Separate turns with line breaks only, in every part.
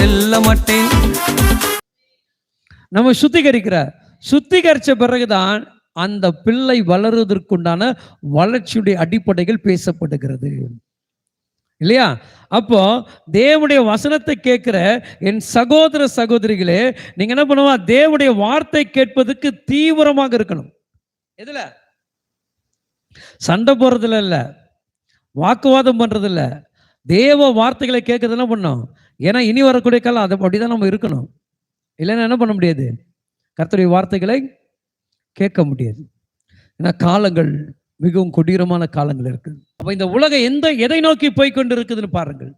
செல்ல மாட்டேன்.
நம்ம சுத்திகரிக்கிறார் சுத்திகரிச்ச பிறகுதான் அந்த பிள்ளை வளருவதற்குண்டான வளர்ச்சியுடைய அடிப்படைகள் பேசப்படுகிறது. இல்லையா? அப்போ தேவனுடைய வசனத்தை கேட்கிற என் சகோதர சகோதரிகளே நீங்க என்ன பண்ணுவா? தேவனுடைய வார்த்தை கேட்பதற்கு தீவிரமாக இருக்கணும். எதுல? சண்டை போடுறதுல இல்ல. வாக்குவாதம் பண்றது இல்ல. தேவ வார்த்தைகளை கேட்கறது என்ன பண்ணும். ஏன்னா இனி வரக்கூடிய காலம் அது அப்படிதான் நம்ம இருக்கணும். இல்லைன்னா என்ன பண்ண முடியாது? கர்த்தருடைய வார்த்தைகளை கேட்க முடியாது. ஏன்னா காலங்கள் மிகவும் கொடீரமான காலங்கள் இருக்குது அப்போ இந்த உலகம் எந்த எதை நோக்கி போய் கொண்டு இருக்குதுன்னு பாருங்கள்.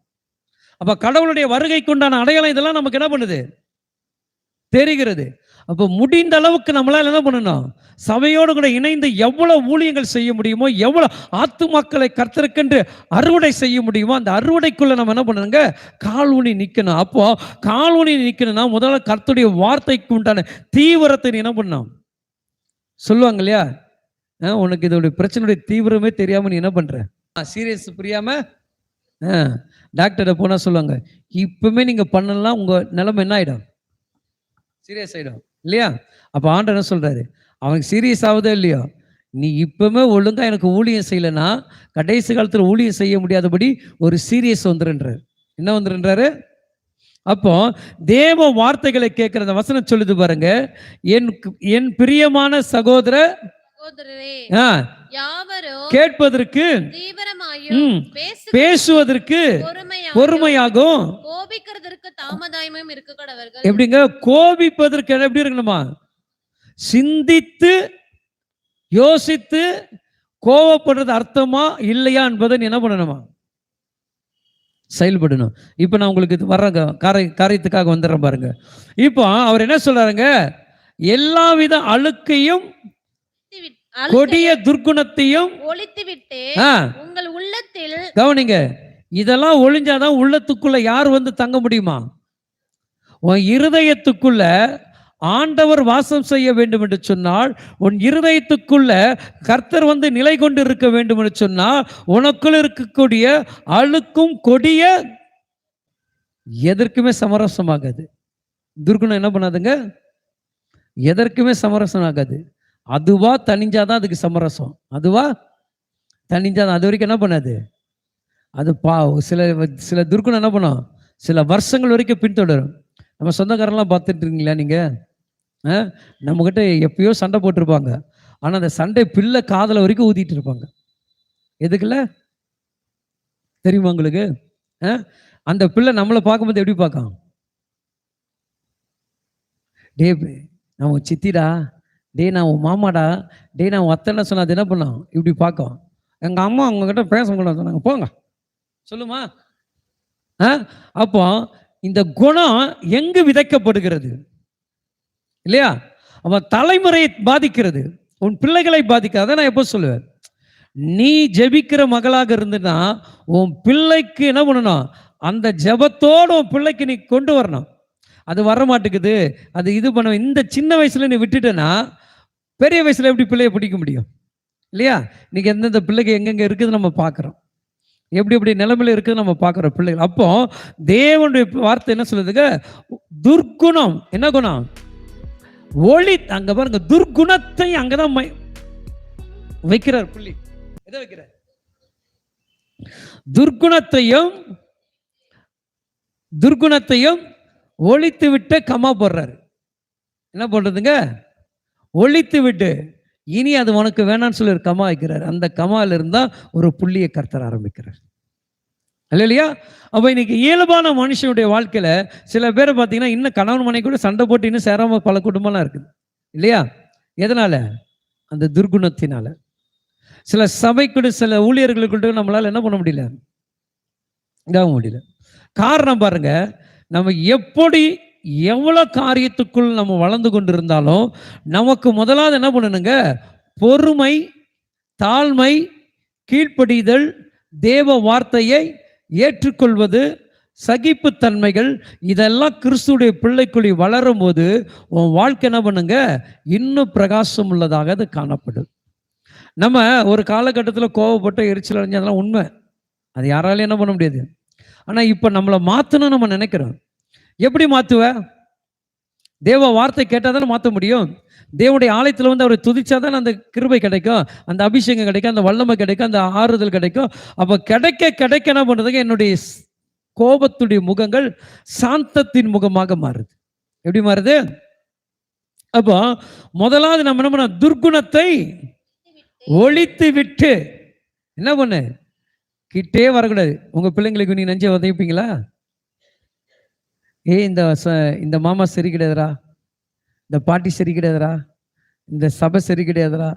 அப்போ கடவுளுடைய வருகைக்குண்டான அடையாளம் இதெல்லாம் நமக்கு என்ன பண்ணுது? தெரிகிறது. அப்போ முடிந்த அளவுக்கு நம்மளால் என்ன பண்ணணும்? சபையோடு கூட இணைந்து எவ்வளோ ஊழியங்கள் செய்ய முடியுமோ எவ்வளோ ஆத்துமாக்களை கர்த்தருக்கென்று அறுவடை செய்ய முடியுமோ அந்த அறுவடைக்குள்ளே நம்ம என்ன பண்ணணுங்க? கால் ஊனி நிக்கணும். அப்போ கால் ஊனி முதல்ல கர்த்தருடைய வார்த்தைக்கு உண்டான தீவிரத்தை நீ என்ன பண்ணணும்? சொல்லுவாங்க இல்லையா? ஆ, உனக்கு இதோடைய பிரச்சனையுடைய தீவிரமே தெரியாமல் நீ என்ன பண்ற? சீரியஸ் புரியாமல் டாக்டரை போனால் சொல்லுவாங்க இப்பவுமே நீங்கள் பண்ணலாம் உங்கள் நிலைமை என்ன ஆகிடும் சீரியஸ் ஆகிடும் இல்லையா? அப்போ ஆண்டவர் என்ன சொல்கிறாரு அவனுக்கு சீரியஸ் ஆகுதோ இல்லையோ? நீ இப்பவுமே ஒழுங்காக எனக்கு ஊழியம் செய்யலைன்னா கடைசி காலத்தில் ஊழியம் செய்ய முடியாதபடி ஒரு சீரியஸ் வந்துருன்றார். என்ன வந்துருன்றாரு? அப்போ தேவ வார்த்தைகளை கேட்குற அந்த வசனம் சொல்லுது பாருங்க. என் என் பிரியமான சகோதர கேட்பதற்கு பேசுவதற்கு பொறுமையாகும் எப்படிங்க? கோபிப்பதற்கு எப்படி இருக்கணுமா சிந்தித்து யோசித்து கோவப்படுறது அர்த்தமா இல்லையா என்பதை என்ன பண்ணணுமா? செயல்படணும். இப்போ நான் உங்களுக்கு இது வர்ற காரை காரியத்துக்காக வந்துடுறேன் பாருங்க. இப்போ அவர் என்ன சொல்றாருங்க? எல்லாவித அழுக்கையும்
அழுக்கை
கொடிய துர்க்குணத்தையும்
ஒழித்துவிட்டு உங்கள் உள்ளத்தில்
கவனிங்க இதெல்லாம் ஒளிஞ்சாதான் உள்ளத்துக்குள்ள யார் வந்து தங்க முடியுமா? உன் இருதயத்துக்குள்ள ஆண்டவர் வாசம் செய்ய வேண்டும் என்று சொன்னால் உன் இருதயத்துக்குள்ள கர்த்தர் வந்து நிலை கொண்டு இருக்க வேண்டும் என்று சொன்னால் உனக்குள் இருக்கக்கூடிய அழுக்கும் கொடிய எதற்குமே சமரசமாகாது. துர்குணம் என்ன பண்ணாதுங்க? எதற்குமே சமரசம் ஆகாது அதுவா தனிஞ்சாதான் அதுக்கு சமரசம். அதுவா தனிஞ்சாதான் அது வரைக்கும் என்ன பண்ணாது? அது பா சில சில துர்க்குணம் என்ன பண்ணும்? சில வருஷங்கள் வரைக்கும் பின்தொடரும். நம்ம சொந்தக்காரெல்லாம் பார்த்துட்டு இருக்கீங்களா நீங்கள் ஆ? எப்பயோ சண்டை போட்டிருப்பாங்க. ஆனால் அந்த சண்டை பிள்ளை காதல வரைக்கும் ஊதிட்டு இருப்பாங்க. எதுக்குல்ல? தெரியுமா உங்களுக்கு? ஆ? அந்த பிள்ளை நம்மளை பார்க்கும்போது எப்படி பார்க்கும்? டே நம்ம சித்திடா டே நான் உன் மாமாடா. டே நான் உன் அத்தைன்னு சொன்னா அது என்ன பண்ணோம்? இப்படி பார்க்கும். எங்கள் அம்மா அவங்கக்கிட்ட கிட்ட முடியாது சொன்னாங்க போங்க. சொல்லுமா? ஆ? அப்போ இந்த குணம் எங்கு விதைக்கப்படுகிறது? இல்லையா? அவன் தலைமுறையை பாதிக்கிறது. உன் பிள்ளைகளை பாதிக்காது நான் எப்போ சொல்லுவேன்? நீ ஜெபிக்கிற மகளாக இருந்துன்னா உன் பிள்ளைக்கு என்ன பண்ணணும்? அந்த ஜெபத்தோடு உன் பிள்ளைக்கு நீ கொண்டு வரணும். அது வர மாட்டேங்குது அது இது பண்ண இந்த சின்ன வயசுல நீ விட்டுட்டேன்னா பெரிய வயசில் எப்படி பிள்ளையை பிடிக்க முடியும்? இல்லையா? இன்னைக்கு எந்தெந்த பிள்ளைக்கு எங்கெங்கே இருக்குது நம்ம பார்க்குறோம். எப்படி எப்படி நிலைமையில இருக்குது நம்ம பார்க்குறோம் பிள்ளைகள். அப்போ தேவனுடைய வார்த்தை என்ன சொல்லுதுங்க? துர்க்குணம். என்ன குணம்? ஒளி. அங்கே பாருங்க துர்க்குணத்தை அங்கே தான் வைக்கிறார் புள்ளி. எதை வைக்கிறார்? துர்க்குணத்தையும் துர்க்குணத்தையும் ஒழித்து விட்டு கமா போடுறாரு. என்ன போடுறதுங்க? ஒழித்து விட்டு இனி அது உனக்கு வேணாம்னு சொல்லி ஒரு கமா வைக்கிறார். அந்த கமால இருந்தா ஒரு புள்ளியை கர்த்தர் ஆரம்பிக்கிறார். இல்லை இல்லையா அப்போ இன்னைக்கு இயல்பான மனுஷனுடைய வாழ்க்கையில சில பேர் பார்த்தீங்கன்னா இன்னும் கணவன் மனைவி கூட சண்டை போட்டு இன்னும் சேராம பல குடும்பம்லாம் இருக்குது. இல்லையா? எதனால? அந்த துர்குணத்தினால சில சபைக்குள்ள சில ஊழியர்களுக்குள்ள நம்மளால என்ன பண்ண முடியல? இதாக முடியல. காரணம் பாருங்க நம்ம எப்படி எவ்வளோ காரியத்துக்குள் நம்ம வளர்ந்து கொண்டு இருந்தாலும் நமக்கு முதலாவது என்ன பண்ணணுங்க? பொறுமை தாழ்மை கீழ்ப்படிதல் தேவ வார்த்தையை ஏற்றுக்கொள்வது சகிப்புத்தன்மைகள் இதெல்லாம் கிறிஸ்துடைய பிள்ளைக்குள்ளி வளரும் போது உன் வாழ்க்கை என்ன பண்ணுங்க? இன்னும் பிரகாசம் உள்ளதாக அது காணப்படும். நம்ம ஒரு காலகட்டத்தில் கோவப்பட்ட எரிச்சல் அடைஞ்சதெல்லாம் உண்மை. அது யாராலையும் என்ன பண்ண முடியாது. ஆனால் இப்போ நம்மளை மாற்றணும் நம்ம நினைக்கிறோம். எப்படி மாற்றுவ தேவ வார்த்தை கேட்டால் தானே மாற்ற முடியும்? தேவனுடைய ஆலயத்தில் வந்து அவரை துதிச்சா தானே அந்த கிருபை கிடைக்கும்? அந்த அபிஷேகம் கிடைக்கும் அந்த வல்லமை கிடைக்கும் அந்த ஆறுதல் கிடைக்கும். அப்போ கிடைக்க கிடைக்க என்ன பண்ணுறதுக்கு என்னுடைய கோபத்துடைய முகங்கள் சாந்தத்தின் முகமாக மாறுது. எப்படி மாறுது? அப்போ முதலாவது நம்ம என்ன பண்ண துர்க்குணத்தை ஒழித்து விட்டு என்ன பண்ணு? கிட்டே வரக்கூடாது. உங்கள் பிள்ளைங்களுக்கு நீ நெஞ்ச உதவிப்பீங்களா ஏய் இந்த இந்த மாமா சரி கிடையாதுடா இந்த பாட்டி சரி கிடையாதுடா இந்த சபை சரி கிடையாதுடா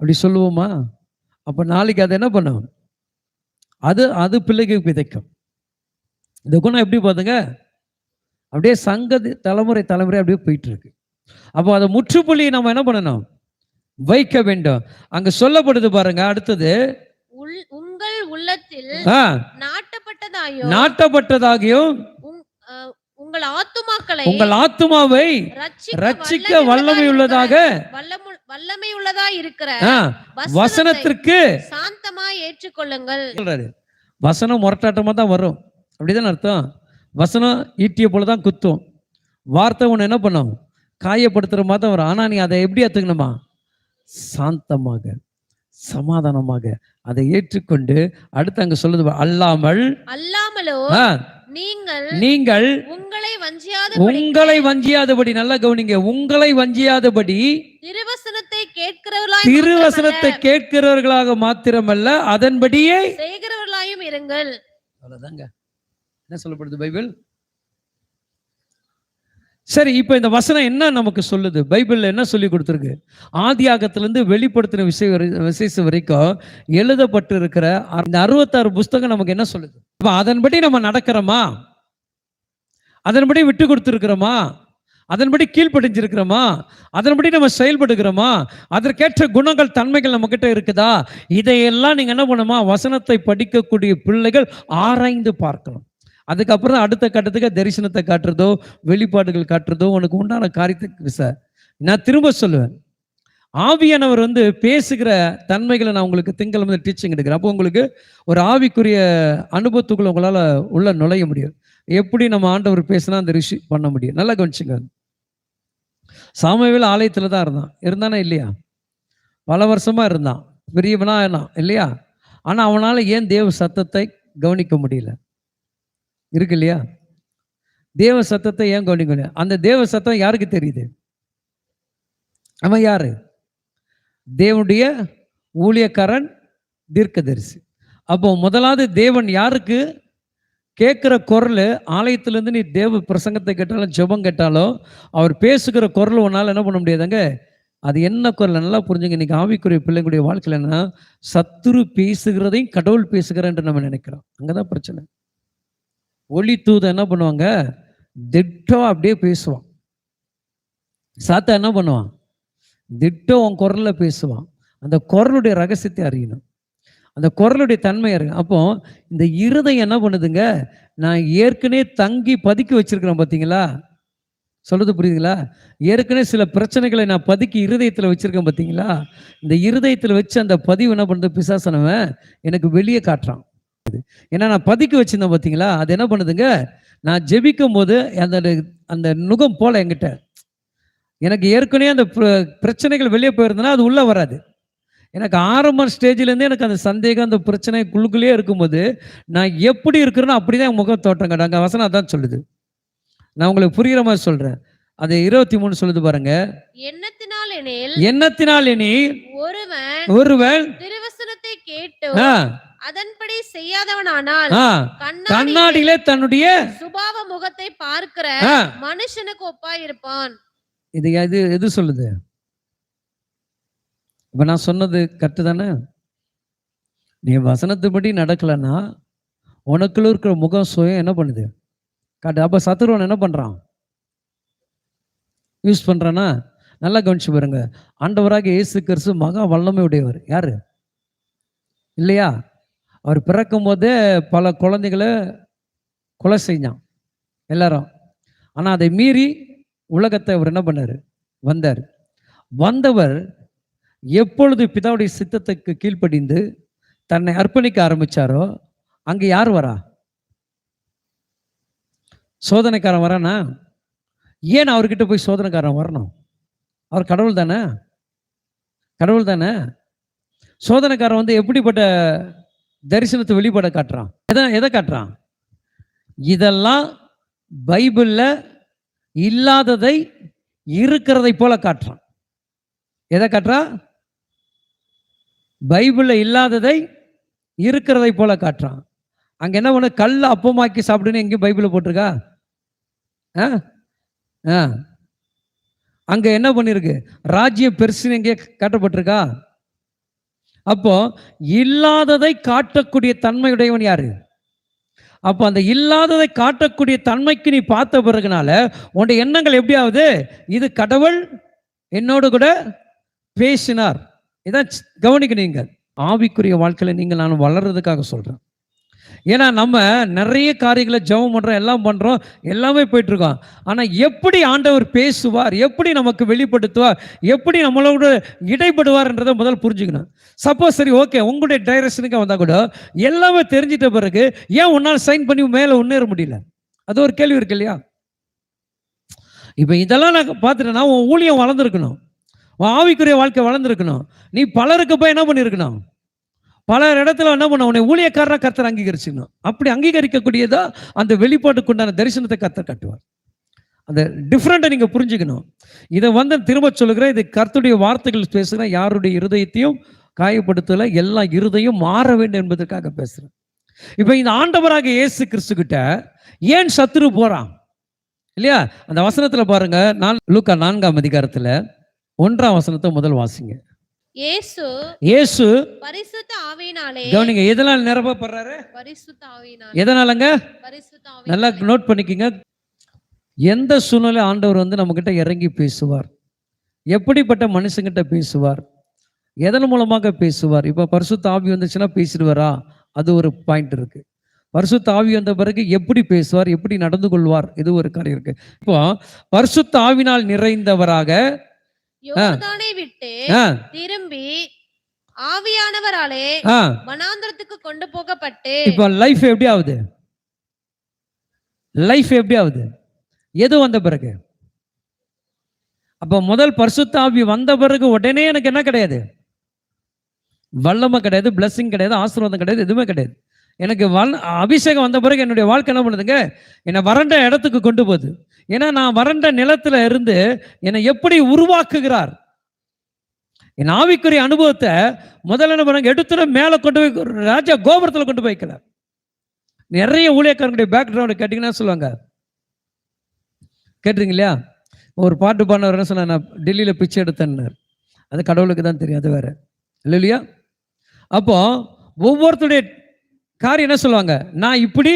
அப்படி சொல்லுவோமா? அப்ப நாளைக்கு அது என்ன பண்ணும்? அது அது பிள்ளைக்கு விதைக்கும். இந்த குணம் எப்படி பாத்துங்க அப்படியே சங்கதி தலைமுறை தலைமுறை அப்படியே போயிட்டு இருக்கு அப்போ அதை முற்றுப்புள்ளி நம்ம என்ன பண்ணணும்? வைக்க வேண்டும். அங்க சொல்லப்படுது பாருங்க அடுத்தது
உங்கள் உள்ளத்தில்
நாட்டப்பட்டதாகியும்
அஹ், உங்கள் ஆத்துமாக்களை
உங்கள் ஆத்துமாவை
ரட்சிக்க
வல்லமை உள்ளதாக
வல்லமு- உள்ளதா இருக்கிற
வசனத்திற்கு
சாந்தமா ஏற்றுக்கொள்ளுங்கள்.
வசனம் முரட்டாட்டமா தான் வரும். அப்படிதானே அர்த்தம்? வசனம் ஈட்டிய போல தான் குத்தும். வார்த்தை ஒன்று என்ன பண்ணும்? காயப்படுத்துற மாதிரி தான் வரும். ஆனா நீ அதை எப்படி ஏத்துக்கணுமா? சாந்தமாக. சமாதானமாக அதை ஏற்றுக்கொண்டு அடுத்து அங்க சொல்லுது அல்லாமல்
அல்லாமலோ நீங்கள்
நீங்கள்
உங்களை வஞ்சியாத
உங்களை வஞ்சியாதபடி நல்லா கவனிங்க உங்களை வஞ்சியாதபடி
திருவசனத்தை கேட்கிறவர்களாய்
திருவசனத்தை கேட்கிறவர்களாக மாத்திரமல்ல அதன்படியே
செய்கிறவர்களாயும் இருங்கள்.
அவ்வளவுதாங்க. என்ன சொல்லப்படுது பைபிள்? சரி இப்போ இந்த வசனம் என்ன நமக்கு சொல்லுது? பைபிளில் என்ன சொல்லி கொடுத்துருக்கு? ஆதியாகத்திலிருந்து வெளிப்படுத்தின விஷய வரை- விசேஷம் வரைக்கும் எழுதப்பட்டு இருக்கிற அந்த அறுபத்தாறு புஸ்தகம் நமக்கு என்ன சொல்லுது? இப்போ அதன்படி நம்ம நடக்கிறோமா? அதன்படி விட்டு கொடுத்துருக்கிறோமா? அதன்படி கீழ்ப்படிஞ்சிருக்கிறோமா? அதன்படி நம்ம செயல்படுகிறோமா? அதற்கேற்ற குணங்கள் தன்மைகள் நம்மக்கிட்ட இருக்குதா? இதையெல்லாம் நீங்கள் என்ன பண்ணுமா வசனத்தை படிக்கக்கூடிய பிள்ளைகள் ஆராய்ந்து பார்க்கணும். அதுக்கப்புறம் தான் அடுத்த கட்டத்துக்கு தரிசனத்தை காட்டுறதோ வெளிப்பாடுகள் காட்டுறதோ உனக்கு உண்டான காரியத்துக்கு சார். நான் திரும்ப சொல்லுவேன். ஆவியானவர் வந்து பேசுகிற தன்மைகளை நான் உங்களுக்கு திங்கள் டீச்சிங் எடுக்கிறேன். அப்போ உங்களுக்கு ஒரு ஆவிக்குரிய அனுபவத்துக்குள்ள உங்களால் உள்ள நுழைய முடியும். எப்படி நம்ம ஆண்டவர் பேசினா அந்த ரிஷி பண்ண முடியும். நல்லா கவனிச்சுங்க. சாமவேல் ஆலயத்தில் தான் இருந்தான். இருந்தானா இல்லையா? பல வருஷமாக இருந்தான். பெரியவனா இல்லையா? ஆனால் அவனால் ஏன் தேவ சத்தத்தை கவனிக்க முடியல? இருக்கு இல்லையா தேவ சத்தத்தை ஏன் கவனிக்க அந்த தேவ சத்தம் யாருக்கு தெரியுது? அவன் யாரு? தேவனுடைய ஊழியக்காரன் தீர்க்கதரிசி. அப்போ முதலாவது தேவன் யாருக்கு? கேட்குற குரல் ஆலயத்திலேருந்து நீ தேவ பிரசங்கத்தை கேட்டாலும் ஜெபம் கேட்டாலும் அவர் பேசுகிற குரல் உன்னால் என்ன பண்ண முடியாதுங்க? அது என்ன குரல்? நல்லா புரிஞ்சுங்க. இன்னைக்கு ஆவிக்குரிய பிள்ளைங்களுடைய வாழ்க்கையில் என்ன சத்துரு பேசுகிறதையும் கடவுள் பேசுகிறேன்ட்டு நம்ம நினைக்கிறோம். அங்கே தான் பிரச்சனை. ஒளி தூதம் என்ன பண்ணுவாங்க? திட்டம் அப்படியே பேசுவான். சாத்தா என்ன பண்ணுவான்? திட்டம் உன் குரலில் பேசுவான். அந்த குரலுடைய ரகசியத்தை அறியணும். அந்த குரலுடைய தன்மை அறியணும் அப்போ இந்த இருதயம் என்ன பண்ணுதுங்க? நான் ஏற்கனவே தங்கி பதுக்கி வச்சிருக்கிறேன் பார்த்தீங்களா சொல்றது புரியுதுங்களா? ஏற்கனவே சில பிரச்சனைகளை நான் பதுக்கி இருதயத்தில் வச்சிருக்கேன் பார்த்தீங்களா இந்த இருதயத்தில் வச்சு அந்த பதிவு என்ன பண்ணுறது பிசாசனவன் எனக்கு வெளியே காட்டுறான். ஏன்னா நான் பதுக்கி வச்சிருந்தேன் பார்த்தீங்களா அது என்ன பண்ணுதுங்க? நான் ஜெபிக்கும் போது அந்த அந்த நுகம் போல என்கிட்ட. எனக்கு ஏற்கனவே அந்த பிர- பிரச்சனைகள் வெளியே போயிருந்தனா அது உள்ளே வராது. எனக்கு ஆரம்ப ஸ்டேஜ்லேருந்து எனக்கு அந்த சந்தேகம் அந்த பிரச்சனை குழுக்குள்ளேயே இருக்கும்போது நான் எப்படி இருக்கிறேனோ அப்படி தான் முகம் தோட்டம் காட்டாங்க வசனம் அதான் சொல்லுது. நான் உங்களுக்கு புரிகிற மாதிரி சொல்கிறேன் அது இருபத்தி மூணு சொல்லுது பாருங்க.
எண்ணத்தினால் எனில்
எண்ணத்தினால் இனி
ஒருவன்
ஒருவன்
திருவசனத்தை கேட்டு அதன்படி செய்யாதவனானால்
கண்ணாடியிலே தன்னுடைய
சுபாவ முகத்தை பார்க்கிற மனுஷனுக்கு ஒப்பாய் இருப்பான்
இது எது எது சொல்லுது? இப்ப நான் சொன்னது கரெக்டு தானே? நீ வசனத்துப்படி நடக்கலைன்னா உனக்குள்ள இருக்கிற முகம் சுயம் என்ன பண்ணுது? காட்டு அப்ப சத்துருவன் என்ன பண்றான்? யூஸ் பண்றானா? நல்லா கவனிச்சு பாருங்க. ஆண்டவராக இயேசு கிறிஸ்து மகா வல்லமை உடையவர் யாரு? இல்லையா? அவர் பிறக்கும் போதே பல குழந்தைகளை கொலை செஞ்சான். எல்லாரும். ஆனால் அதை மீறி உலகத்தை அவர் என்ன பண்ணார்? வந்தார். வந்தவர் எப்பொழுது பிதாவுடைய சித்தத்துக்கு கீழ்ப்படிந்து தன்னை அர்ப்பணிக்க ஆரம்பிச்சாரோ அங்கே யார் வரா? சோதனைக்காரன் வரானா? ஏன் அவர்கிட்ட போய் சோதனைக்காரன் வரணும்? அவர் கடவுள் தானே கடவுள் தானே சோதனைக்காரன் வந்து எப்படிப்பட்ட தரிசனத்தை வெளிப்பட காட்டுறான். எதை எதை காட்டுறான்? இதெல்லாம் பைபிளில் இல்லாததை இருக்கிறதை போல காட்டுறான். எதை காட்டுறான் பைபிளில் இல்லாததை இருக்கிறதை போல காட்டுறான். அங்கே என்ன பண்ண கல் அப்பமாக்கி சாப்பிடுன்னு எங்கேயும் பைபிளில் போட்டிருக்கா? ஆ? ஆ. அங்கே என்ன பண்ணியிருக்கு? ராஜ்யம் பெருசுன்னு எங்கேயே காட்டப்பட்டிருக்கா? அப்போ இல்லாததை காட்டக்கூடிய தன்மையுடையவன் யாரு? அப்போ அந்த இல்லாததை காட்டக்கூடிய தன்மைக்கு நீ பார்த்த பிறகுனால உன்னுடைய எண்ணங்கள் எப்படி ஆகுது? இது கடவுள் என்னோடு கூட பேசினார். இதான் கவனிக்க நீங்கள் ஆவிக்குரிய வாழ்க்கையில் நீங்கள் நான் வளர்றதுக்காக சொல்கிறேன் ஏன்னா நம்ம நிறைய காரியங்களை ஜெபம் பண்ணுறோம் எல்லாம் பண்ணுறோம் எல்லாமே போயிட்டுருக்கோம். ஆனால் எப்படி ஆண்டவர் பேசுவார் எப்படி நமக்கு வெளிப்படுத்துவார் எப்படி நம்மளோட இடைப்படுவார்ன்றதை முதல்ல புரிஞ்சுக்கணும். சப்போஸ் சரி ஓகே உங்களுடைய டைரக்ஷனுக்கு வந்தால் கூட எல்லாமே தெரிஞ்சிட்ட பிறகு ஏன் உன்னால் சைன் பண்ணி மேலே முன்னேற முடியல? அது ஒரு கேள்வி இருக்கு இல்லையா? இப்போ இதெல்லாம் நான் பார்த்துட்டேன்னா உன் ஊழியம் வளர்ந்துருக்கணும். உன் ஆவிக்குரிய வாழ்க்கை வளர்ந்துருக்கணும். நீ பலருக்கு போய் என்ன பண்ணியிருக்கணும்? பல இடத்துல என்ன பண்ண உன்னை ஊழியக்காரராக கர்த்தர் அங்கீகரிச்சிடணும் அப்படி அங்கீகரிக்கக்கூடியதா அந்த வெளிப்பாட்டுக்குண்டான தரிசனத்தை கர்த்தர் காட்டுவார். அந்த டிஃப்ரெண்ட்டை நீங்கள் புரிஞ்சுக்கணும். இதை வந்து திரும்ப சொல்லுகிறேன் இது கர்த்துடைய வார்த்தைகள் பேசுகிறேன் யாருடைய இருதயத்தையும் காயப்படுத்தல எல்லா இருதயம் மாற வேண்டும் என்பதற்காக பேசுகிறேன். இப்போ இந்த ஆண்டவராக இயேசு கிறிஸ்து கிட்ட ஏன் சத்துரு போகிறான் இல்லையா? அந்த வசனத்தில் பாருங்க நான் லூக்கா நான்காம் அதிகாரத்தில் ஒன்றாம் வசனத்தை முதல் வாசிங்க.
இயேசு
இயேசு
பரிசுத்த ஆவியினாலே
கவனிங்க எதனால் நிரப்பப்படுறாரு?
பரிசுத்த ஆவியினாலே.
எதனாலங்க?
பரிசுத்த
நல்லா நோட் பண்ணிக்கங்க. எந்த சூழ்நிலை ஆண்டவர் வந்து நம்மகிட்ட இறங்கி பேசுவார்? எப்படிப்பட்ட மனுஷங்கிட்ட பேசுவார்? எதன் மூலமாக பேசுவார்? இப்போ பரிசுத்த ஆவி வந்துச்சுன்னா பேசிடுவாரா? அது ஒரு பாயிண்ட் இருக்கு. பரிசுத்த ஆவி வந்த பிறகு எப்படி பேசுவார்? எப்படி நடந்து கொள்வார்? இது ஒரு காரியம் இருக்கு. இப்போ பரிசுத்த ஆவினால் நிறைந்தவராக
யோர்தானை விட்டு திரும்பி ஆவியானவராலே வனாந்திரத்துக்கு கொண்டு போகப்பட்டு
இப்போ லைஃப் எப்படி ஆகுது? லைஃப் எப்படி ஆகுது? எது வந்த பிறகு? அப்ப முதல் பரிசுத்த ஆவி வந்த பிறகு உடனே எனக்கு என்ன கிடையாது? வல்லமை கிடையாது blessing கிடையாது ஆசீர்வாதம் கிடையாது எதுவுமே கிடையாது. எனக்கு வல் அபிஷேகம் வந்த பிறகு என்னுடைய வாழ்க்கை என்ன பண்ணுதுங்க? என்னை வறண்ட இடத்துக்கு கொண்டு போகுது. ஏன்னா நான் வறண்ட நிலத்துல இருந்து என்னை எப்படி உருவாக்குகிறார்? என் ஆவிக்குரிய அனுபவத்தை முதல்ல என்ன பண்ணாங்க? மேலே கொண்டு போய் ராஜா கோபுரத்தில் கொண்டு போய்க்கல நிறைய ஊழியக்காரங்களுடைய பேக்ரவுண்டு கேட்டிங்கன்னா சொல்லுவாங்க. கேட்டுருங்க இல்லையா ஒரு பாட்டு பாடினவர் என்ன சொன்னார்? நான் டெல்லியில் பிச்சை எடுத்தேன்னார். அது கடவுளுக்கு தான் தெரியும் அது வேற. இல்லை இல்லையா? அப்போ ஒவ்வொருத்தருடைய காரியம் என்ன சொல்லுவாங்க? நான் இப்படி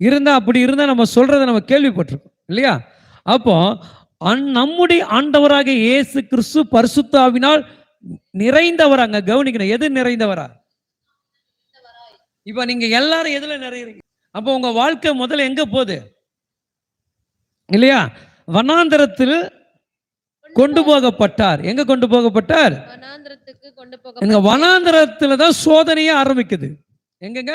இருந்தா அப்படி இருந்தா நம்ம சொல்றதை நம்ம கேள்விப்பட்டிருக்கோம். இல்லையா? அப்போ நம்முடைய ஆண்டவராக இயேசு கிறிஸ்து பரிசுத்தாவினால் நிறைந்தவராங்க கவனிக்கணும். எது நிறைந்தவரா? இப்ப நீங்க எல்லாரும் எதுல நிறையறீங்க? அப்போ உங்க வாழ்க்கை முதல்ல எங்க போகுது? இல்லையா? வனாந்தரத்தில் கொண்டு போகப்பட்டார். எங்க கொண்டு போகப்பட்டார்?
வனாந்திரத்துக்கு கொண்டு
எங்க வனாந்தரத்துல தான் சோதனையே ஆரம்பிக்குது. எங்கங்க?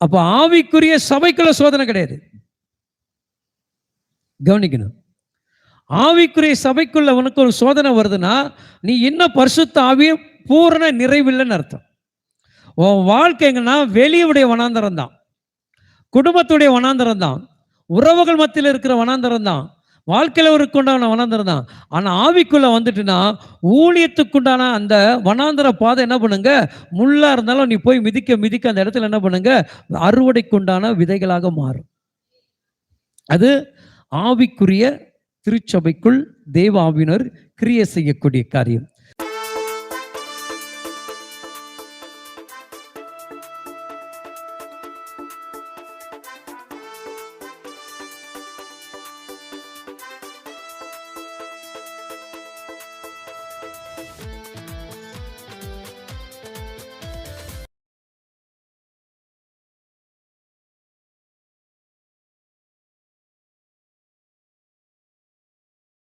அப்ப ஆவிக்குரிய சபைக்குள்ள சோதனை கிடையாது. கவனிக்கணும். ஆவிக்குரிய சபைக்குள்ள உனக்கு ஒரு சோதனை வருதுன்னா நீ இன்னும் பரிசுத்த ஆவிய பூரண நிறைவில்லைன்னு அர்த்தம். உன் வாழ்க்கை எங்கன்னா வெளியுடைய வனாந்தரம் தான் குடும்பத்துடைய வனாந்தரம் தான் உறவுகள் மத்தியில் இருக்கிற வனாந்தரம் தான் வாழ்க்கையில் ஒரு உண்டான வனாந்தரம் தான் ஆனால் ஆவிக்குள்ளே வந்துட்டுன்னா ஊழியத்துக்குண்டான அந்த வனாந்தர பாதை என்ன பண்ணுங்க? முள்ளாக இருந்தாலும் நீ போய் மிதிக்க மிதிக்க அந்த இடத்துல என்ன பண்ணுங்க? அறுவடைக்குண்டான விதைகளாக மாறும். அது ஆவிக்குரிய திருச்சபைக்குள் தேவ ஆவியினர் கிரியை செய்யக்கூடிய காரியம்.